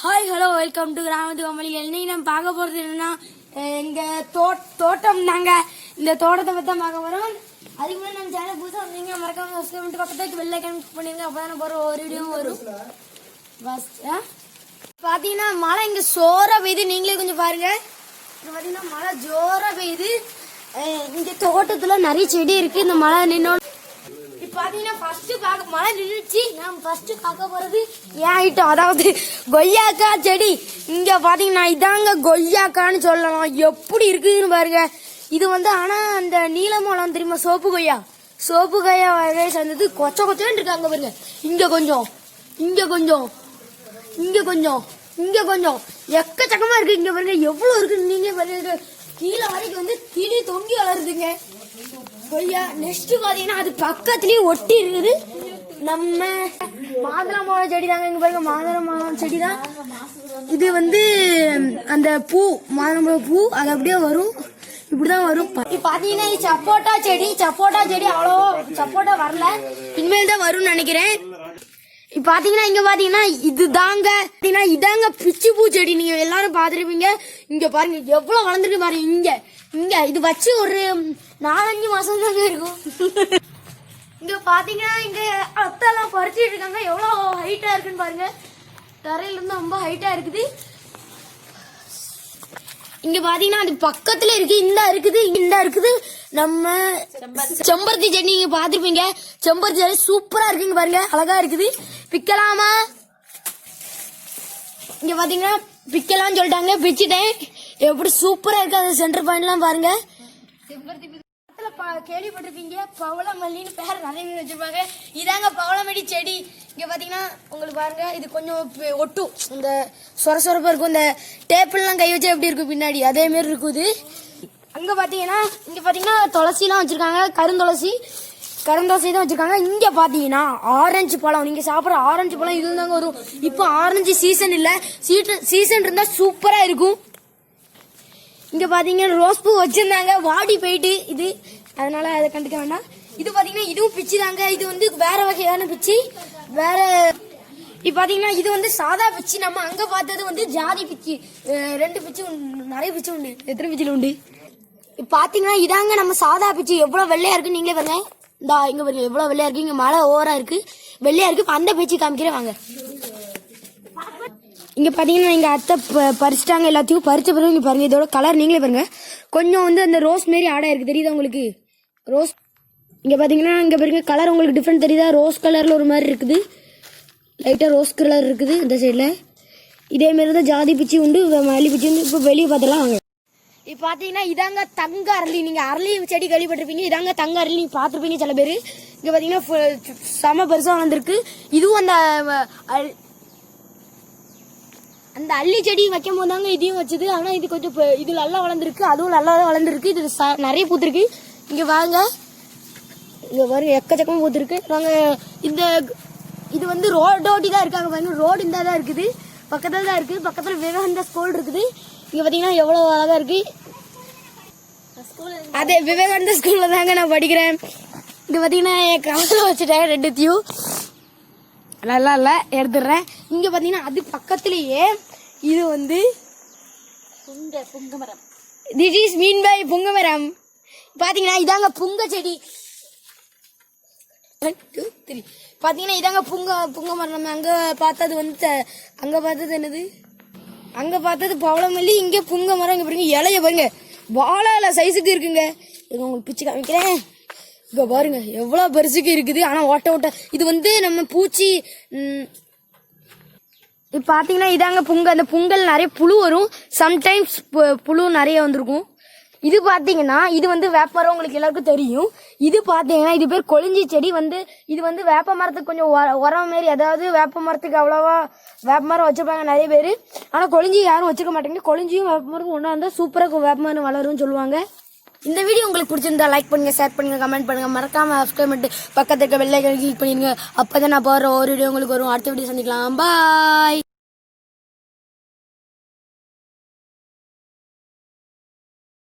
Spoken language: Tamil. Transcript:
ஹாய் ஹலோ வெல்கம் டு கிராமத்து கம்பளிகள் இன்னைக்கு நம்ம பார்க்க போகிறது என்னன்னா அஹ் எங்க தோட் தோட்டம் தாங்க. இந்த தோட்டத்தை பற்றி தான் பார்க்க போகிறோம் அதுக்கு முன்னாடி நம்ம சேனல் புதுசாக வந்தீங்க மறக்காம சப்ஸ்கிரைப் பண்ணிட்டு பக்கத்துக்கு வெள்ளை கனெக்ட் பண்ணிருங்க அப்போ தானே போகிற ஒரு வீடியோ வரும். பஸ் பார்த்தீங்கன்னா மழை இங்கே சோறாக பெய்யுது. நீங்களே கொஞ்சம் பாருங்க. இங்க பார்த்தீங்கன்னா மழை ஜோராக பெய்யுது. இங்க தோட்டத்தில் நிறைய செடி இருக்கு. இந்த மழை நின்னோட இப்ப ஃபர்ஸ்ட் பார்க்க மழை நின்றுச்சு நாம் ஃபர்ஸ்ட் பார்க்க போகிறது ஏன் ஐட்டம் அதாவது கொய்யாக்கா செடி. இங்க பாத்தீங்கன்னா இதாங்க கொய்யாக்கான்னு சொல்லலாம். எப்படி இருக்குதுன்னு பாருங்க. இது வந்து ஆனா அந்த நீலமோளம் தெரியுமா? சோப்பு கொய்யா. சோப்பு கொய்யா வகை சேர்ந்தது கொச்ச கொச்சன்னு இருக்காங்க பாருங்க. இங்க கொஞ்சம். இங்க கொஞ்சம். இங்க கொஞ்சம். இங்க கொஞ்சம். எக்கச்சக்கமா இருக்கு இங்க பாருங்க. எவ்வளவு இருக்குன்னு நீங்க பாருங்க. கீழே வரைக்கும் வந்து கிளி தொங்கி வளருதுங்க. கொய்யா நெக்ஸ்ட் பாத்தீங்கன்னா அது பக்கத்துலயே ஒட்டி இருக்குது. நம்ம மாதுளம்பழம் செடி தாங்க இங்க பாருங்க மாதுளம்பழம் செடி தான் இது வந்து அந்த பூ மாதுளம்பழம் பூ அது அப்படியே வரும். இப்படிதான் வரும். பாத்தீங்கன்னா சப்போட்டா செடி. சப்போட்டா செடி அவ்வளோ சப்போட்டா வரல. இனிமேல் தான் வரும்னு நினைக்கிறேன். பாத்தீங்கன்னா இங்க பாத்தீங்கன்னா இது தாங்க பாத்தீங்கன்னா இதாங்க பிச்சு பூ செடி நீங்க எல்லாரும் பாத்துருப்பீங்க. இங்க பாருங்க எவ்வளவு வளர்ந்துருக்கு பாருங்க இங்க. இங்க இது வச்சு ஒரு நாலஞ்சு மாசம் தாங்க இருக்கும். இங்க பாத்தீங்கன்னா இங்க அத்தெல்லாம் பறிச்சுட்டு இருக்காங்க. எவ்வளவு ஹைட்டா இருக்குன்னு பாருங்க. தரையில இருந்து ரொம்ப ஹைட்டா இருக்குது. இங்க பாத்தீங்கன்னா அது பக்கத்துல இருக்கு இந்த இருக்குது இந்த இருக்குது. நம்ம செம்பருத்தி செடி நீங்க பாத்துருப்பீங்க. செம்பருத்தி செடி சூப்பரா இருக்குங்க பாருங்க அழகா இருக்குது. பிக்கலாமா? இங்க பாத்தீங்கன்னா பிக்கலாம்னு சொல்லிட்டாங்க பிச்சுட்டேன். எப்படி சூப்பரா இருக்கு அந்த சென்டர் பாயிண்ட்லாம் பாருங்க. கேள்விப்பட்டிருப்பீங்க பவளமல்லின்னு பேர் நிறைய பேர் வச்சிருப்பாங்க. இதாங்க பவளமல்லி செடி. இங்க பாத்தீங்கன்னா உங்களுக்கு பாருங்க இது கொஞ்சம் ஒட்டும் இந்த சொர சொரப்பா இருக்கும். இந்த டேப்பிள்லாம் கை வச்சா எப்படி இருக்கும் பின்னாடி? அதே மாதிரி அங்கே பார்த்தீங்கன்னா அங்க பாத்தீங்கன்னா இங்க பாத்தீங்கன்னா துளசிலாம் வச்சிருக்காங்க. கருந்துளசி. கருந்துளசி தான் வச்சிருக்காங்க. இங்க பாத்தீங்கன்னா ஆரஞ்சு பழம். நீங்க சாப்பிட்ற ஆரஞ்சு பழம் இது தாங்க வரும். இப்போ ஆரஞ்சு சீசன் இல்ல. சீசன் இருந்தா சூப்பரா இருக்கும். இங்க பாத்தீங்கன்னா ரோஸ் பூ வச்சிருந்தாங்க. வாடி போயிட்டு இது அதனால அதை கண்டுக்க வேண்டாம். இது பாத்தீங்கன்னா இதுவும் பிச்சு தாங்க. இது வந்து வேற வகையான பிச்சு. வேற இப்ப பாத்தீங்கன்னா இது வந்து சாதா பிச்சு. நம்ம அங்க பார்த்தது வந்து ஜாதி பிச்சு. ரெண்டு பிச்சு நிறைய பிச்சு உண்டு. எத்தனை பிச்சுல உண்டு? இப்ப பாத்தீங்கன்னா இதாங்க நம்ம சாதா பிச்சு. எவ்வளவு வெள்ளையா இருக்கு நீங்களே பாருங்க. இந்தா இங்க பாருங்க. எவ்வளவு வெள்ளையா இருக்கு. இங்க மழை ஓவரா இருக்கு. வெள்ளையா இருக்கு. இப்போ அந்த பிச்சு காமிக்கிறேன். வாங்க. இங்க பாத்தீங்கன்னா எங்க அத்தை ப- பறிச்சிட்டாங்க எல்லாத்தையும். பறிச்ச பிறகு இங்க பாருங்க. இதோட கலர் நீங்களே பாருங்க. கொஞ்சம் வந்து அந்த ரோஸ் மாரி ஆடா இருக்கு. தெரியுதா உங்களுக்கு? ரோஸ் இங்கே பார்த்தீங்கன்னா இங்கே பாருங்க கலர் உங்களுக்கு டிஃப்ரெண்ட் தெரியுதா? ரோஸ் கலரில் ஒரு மாதிரி இருக்குது. லைட்டாக ரோஸ் கலர் இருக்குது இந்த சைடில் இதே மாதிரி தான் ஜாதி பிச்சி உண்டு மல்லி பிச்சி உண்டு. இப்போ வெளியே பார்த்துலாம் வாங்க. இப்போ பார்த்தீங்கன்னா இதாங்க தங்க அரளி. நீங்கள் அரளி செடி கேள்விப்பட்டிருப்பீங்க. இதாங்க தங்க அரளி. நீங்கள் பார்த்துருப்பீங்க சில பேர். இங்கே பார்த்தீங்கன்னா ஃபு- செம பெருசாக வளர்ந்துருக்கு. இதுவும் அந்த அந்த அள்ளி செடி வைக்கும் போது தாங்க இதையும் வச்சுது. ஆனால் இது கொஞ்சம் இது நல்லா வளர்ந்துருக்கு. அதுவும் நல்லா தான் வளர்ந்துருக்கு. இது நிறைய பூத்துருக்கு. இங்கே வாங்க. இங்கே பாருங்க எக்கச்சக்கமாக பூத்துருக்கு நாங்கள் இந்த இது வந்து ரோடோட்டி தான் இருக்காங்க பாருங்க. ரோடு இந்த தான் இருக்குது. பக்கத்தில் தான் இருக்குது பக்கத்தில் விவேகானந்தா ஸ்கூல் இருக்குது. இங்கே பார்த்தீங்கன்னா எவ்வளோ அழகாக இருக்கு. அதே விவேகானந்தா ஸ்கூலில் தாங்க நான் படிக்கிறேன். இங்கே பார்த்தீங்கன்னா என் கவலை வச்சுட்டேன் ரெண்டுத்தையும் நல்லா இல்லை எடுத்துடுறேன். இங்கே பார்த்தீங்கன்னா அது பக்கத்துலேயே இது வந்து புங்க புங்கமரம் திஸ் இஸ் மீன் பை புங்க மரம். பார்த்தீங்கன்னா இதாங்க புங்க செடி. One, two, பார்த்தீங்கன்னா இதாங்க புங்க புங்க மரம். நம்ம அங்கே பார்த்தது வந்து அங்கே பார்த்தது என்னது? அங்கே பார்த்தது பவளமல்லி இங்கே புங்க மரம். இங்கே பாருங்க இலைய பாருங்க. வாழை சைஸுக்கு இருக்குங்க. இது உங்களுக்கு பிச்சு காமிக்கிறேன். இப்போ பாருங்க எவ்வளோ பெருசுக்கு இருக்குது. ஆனால் ஓட்ட ஓட்ட. இது வந்து நம்ம பூச்சி இப்போ பார்த்தீங்கன்னா இதாங்க புங்க. அந்த பொங்கல் நிறைய புழு வரும். சம்டைம்ஸ் புழு நிறைய வந்திருக்கும். இது பார்த்தீங்கன்னா இது வந்து வேப்பமரம் உங்களுக்கு எல்லாருக்கும் தெரியும். இது பார்த்தீங்கன்னா இது பேர் கொழிஞ்சி செடி வந்து இது வந்து வேப்ப மரத்துக்கு கொஞ்சம் உரம் மாரி அதாவது வேப்ப மரத்துக்கு அவ்வளோவா வேப்ப மரம் வச்சிருப்பாங்க நிறைய பேர். ஆனால் கொளிஞ்சி யாரும் வச்சுக்க மாட்டாங்க கொழிஞ்சியும் வேப்ப மரம் ஒன்றா இருந்தால் சூப்பராக வேப்ப மரம் வளரும்னு சொல்லுவாங்க. இந்த வீடியோ உங்களுக்கு பிடிச்சிருந்தா லைக் பண்ணுங்க ஷேர் பண்ணுங்க கமெண்ட் பண்ணுங்க. மறக்காம சப்ஸ்கிரைப் பண்ணிட்டு பக்கத்துக்கு இருக்க வெள்ளை கிளிக் பண்ணிடுங்க. அப்போ தான் நான் போகிற ஒரு வீடியோ உங்களுக்கு வரும். அடுத்த வீடியோ சந்திக்கலாம். பாய்